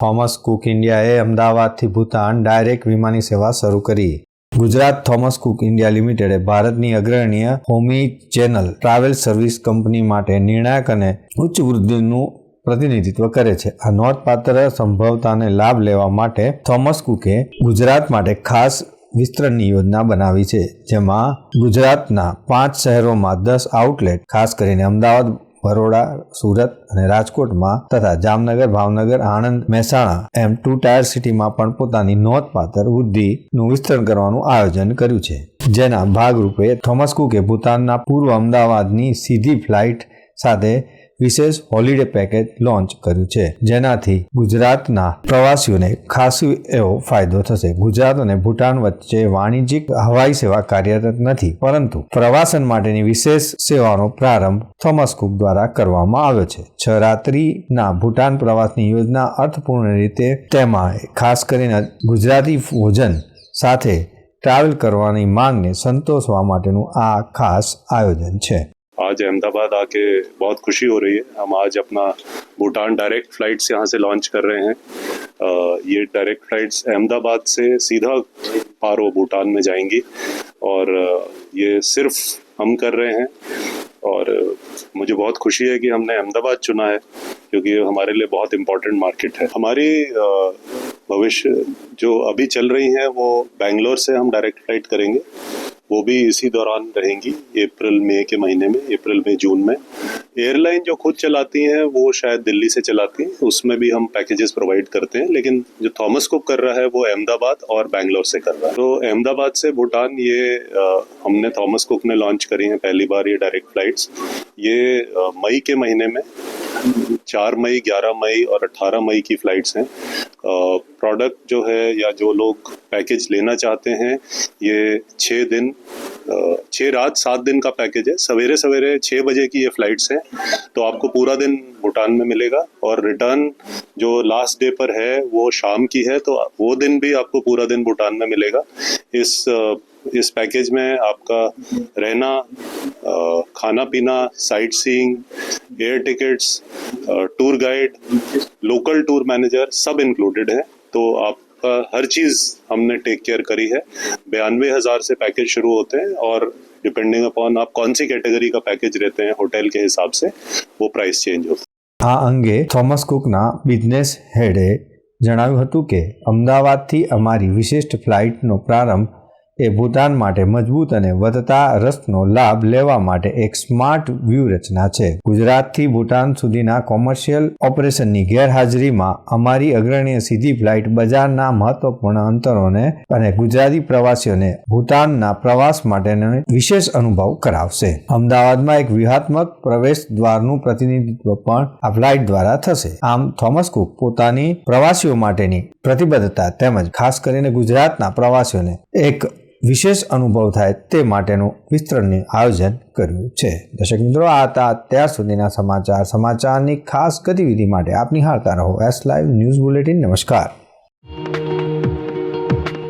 Thomas Cook ઇન્ડિયાએ અમદાવાદથી Bhutan direct વિમાની સેવા શરૂ કરી. ગુજરાત થોમસ કુક ઇન્ડિયા લિમિટેડે ભારતની અગ્રણીય હોમી ચેનલ ટ્રાવેલ સર્વિસ કંપની માટે નિર્ણાયક અને ઉચ્ચ વૃદ્ધિનું પ્રતિનિધિત્વ કરે છે. આ નોંધપાત્ર સંભવતાને લાભ લેવા માટે થોમસ કુકે ગુજરાત માટે ખાસ વિસ્તરણની યોજના બનાવી છે, જેમાં ગુજરાતના પાંચ શહેરોમાં દસ આઉટલેટ ખાસ કરીને અમદાવાદ બરોડા, સુરત અને રાજકોટમાં તથા જામનગર, ભાવનગર, આણંદ, મહેસાણા એમ ટુ ટાયર સિટીમાં પણ પોતાની નોંધપાત્ર વૃદ્ધિનું વિસ્તરણ કરવાનું આયોજન કર્યું છે. જેના ભાગરૂપે થોમસ કુકે ભૂતાનના પૂર્વ અમદાવાદની સીધી ફ્લાઇટ સાથે વિશેષ હોલિડે પેકેજ લોન્ચ કર્યું છે. જેનાથી ગુજરાતના પ્રવાસીઓને ખાસો એવો ફાયદો થશે. ગુજરાત અને ભૂટાન વચ્ચે વાણિજ્યિક હવાઈ સેવા કાર્યરત નથી, પરંતુ પ્રવાસન માટેની વિશેષ સેવાનો પ્રારંભ થોમસ કુક દ્વારા કરવામાં આવ્યો છે. છ રાત્રિના ભૂટાન પ્રવાસની યોજના અર્થપૂર્ણ રીતે તેમાં ખાસ કરીને ગુજરાતી ભોજન સાથે ટ્રાવેલ કરવાની માંગને સંતોષવા માટેનું આ ખાસ આયોજન છે. आज अहमदाबाद आके बहुत खुशी हो रही है। हम आज अपना भूटान डायरेक्ट फ्लाइट्स यहाँ से लॉन्च कर रहे हैं। अ, ये डायरेक्ट फ्लाइट्स अहमदाबाद से सीधा पारो भूटान में जाएँगी। और ये सिर्फ़ हम कर रहे हैं। और मुझे बहुत खुशी है कि हमने अहमदाबाद चुना है क्योंकि ये हमारे लिए बहुत इम्पोर्टेंट मार्केट है। हमारी भविष्य जो अभी चल रही हैं वो बेंगलोर से हम डायरेक्ट फ़्लाइट करेंगे। वो भी इसी दौरान रहेंगी अप्रैल मई के महीने में अप्रैल मई जून में। एयरलाइन जो खुद चलाती हैं वो शायद दिल्ली से चलाती हैं उसमें भी हम पैकेजेस प्रोवाइड करते हैं लेकिन जो थॉमस कुक कर रहा है वो अहमदाबाद और बैंगलोर से कर रहा है। तो अहमदाबाद से भूटान ये अ, हमने थॉमस कुक ने लॉन्च करी हैं पहली बार ये डायरेक्ट फ्लाइट्स ये मई के महीने में चार मई ग्यारह मई और अट्ठारह मई की फ्लाइट्स हैं। प्रोडक्ट जो है या जो लोग पैकेज लेना चाहते हैं, ये छः दिन छः रात, सात दिन का पैकेज है। सवेरे सवेरे छः बजे की ये फ्लाइट्स हैं तो आपको पूरा दिन भूटान में मिलेगा और रिटर्न जो लास्ट डे पर है, वो शाम की है तो वो दिन भी आपको पूरा दिन भूटान में मिलेगा। इस इस पैकेज में आपका रहना खाना पीना sightseeing air tickets tour guide local tour manager सब इंक्लूडेड है तो आपका हर चीज़ हमने टेक केयर करी है बयानवे हज़ार से पैकेज शुरू होते हैं और डिपेंडिंग अपॉन आप कौन सी कैटेगरी का पैकेज रहते हैं होटल के हिसाब से वो प्राइस चेंज होता है આ અંગે થોમસ કુકના બિઝનેસ હેડે જણાવ્યું હતું કે અમદાવાદથી અમારી વિશિષ્ટ ફ્લાઇટનો પ્રારંભ એ ભૂટાન માટે મજબૂત અને વધતા રસનો લાભ લેવા માટે એક સ્માર્ટ વ્યૂહરચના છે. ગુજરાતથી ભૂટાન સુધીના કોમર્શિયલ ઓપરેશનની ગેરહાજરીમાં અમારી અગ્રણીય સીધી ફ્લાઇટ બજારના મહત્વપૂર્ણ અંતરોને અને ગુજરાતી પ્રવાસીઓને ભૂટાનના પ્રવાસ માટેનો વિશેષ અનુભવ કરાવશે. અમદાવાદમાં એક વ્યૂહાત્મક પ્રવેશ દ્વારનું પ્રતિનિધિત્વ પણ આ ફ્લાઇટ દ્વારા થશે. આમ, થોમસ કુક પોતાની પ્રવાસીઓ માટેની પ્રતિબદ્ધતા તેમજ ખાસ કરીને ગુજરાતના પ્રવાસીઓને એક વિશેષ અનુભવ થાય તે માટેનું વિસ્તરણનું આયોજન કર્યું છે. દર્શક મિત્રો, આ હતા અત્યાર સુધીના સમાચાર. સમાચારની ખાસ ગતિવિધિ માટે આપ નિહાળતા રહો. એસ લાઈવ ન્યૂઝ બુલેટિન નમસ્કાર.